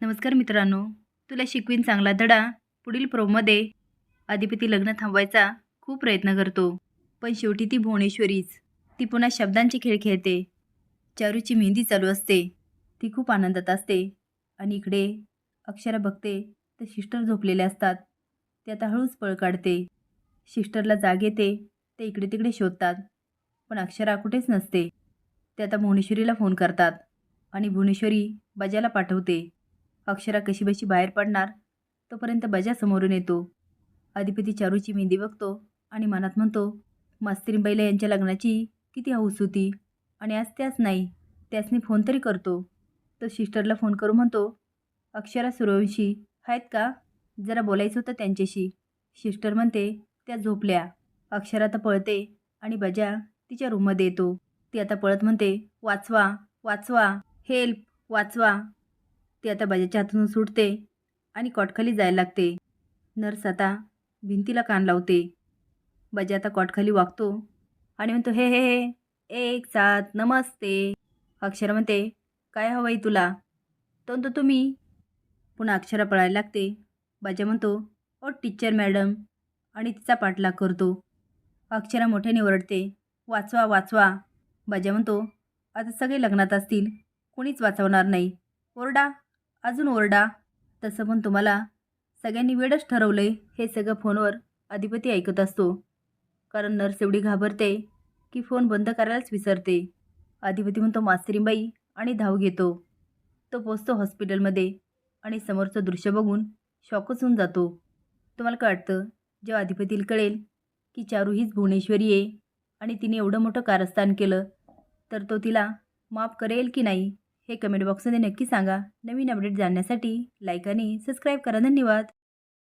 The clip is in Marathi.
नमस्कार मित्रांनो तुला शिकवीन चांगला धडा पुढील प्रोमध्ये अधिपती लग्न थांबवायचा खूप प्रयत्न करतो. पण शेवटी ती भुवनेश्वरीच. ती पुन्हा शब्दांचे खेळ खेळते. चारूची मेहंदी चालू असते. ती खूप आनंदात असते. आणि इकडे अक्षरा बघते तर सिस्टर झोपलेले असतात. ते आता हळूच पळ काढते. सिस्टरला जाग येते. ते इकडे तिकडे शोधतात. पण अक्षरा कुठेच नसते. ते आता भुवनेश्वरीला फोन करतात. आणि भुवनेश्वरी बजाला पाठवते. अक्षरा कशीबशी बाहेर पडणार तोपर्यंत बजा समोरून येतो. अधिपती चारूची मेहंदी बघतो आणि मनात म्हणतो मास्तरीबाईला यांच्या लग्नाची किती हौस होती आणि आज त्याच नाही त्यासनी फोन तरी करतो. तो सिस्टरला फोन करू म्हणतो अक्षरा सूर्यवंशी आहेत का? जरा बोलायचं होतं त्यांच्याशी. सिस्टर म्हणते त्या झोपल्या. अक्षरा तर पळते आणि बजा तिच्या रूममध्ये येतो. ती आता पळत म्हणते वाचवा वाचवा हेल्प वाचवा. ती आता बाजाच्या हातून सुटते आणि कॉटखाली जायला लागते. नर्स आता भिंतीला कान लावते. बजा आता कॉटखाली वागतो आणि म्हणतो हे हे हे एक सात नमस्ते. अक्षरा म्हणते काय हवं आहे तुला? तो म्हणतो तुम्ही. पुन्हा अक्षरा पळायला लागते. बाजा म्हणतो ओ टीचर मॅडम. आणि तिचा पाठलाग करतो. अक्षरा मोठ्याने ओरडते वाचवा वाचवा. बाजा म्हणतो आता सगळे लग्नात असतील. कोणीच वाचवणार नाही. ओरडा. अजून ओरडा. तसं पण तुम्हाला. सगळ्यांनी वेळच ठरवलं आहे हे सगळं फोनवर अधिपती ऐकत असतो. कारण नर्स एवढी घाबरते की फोन बंद करायलाच विसरते. अधिपती म्हणतो मास्तरीबाई आणि धाव घेतो. तो पोचतो हॉस्पिटलमध्ये आणि समोरचं दृश्य बघून शॉकच होऊन जातो. तुम्हाला काय वाटतं? जेव्हा अधिपतीला कळेल की चारू हीच भुवनेश्वरी आहे आणि तिने एवढं मोठं कारस्थान केलं तर तो तिला माफ करेल की नाही? हे कमेंट बॉक्समध्ये नक्की सांगा. नवीन अपडेट जाणण्यासाठी लाईक आणि सबस्क्राईब करा. धन्यवाद.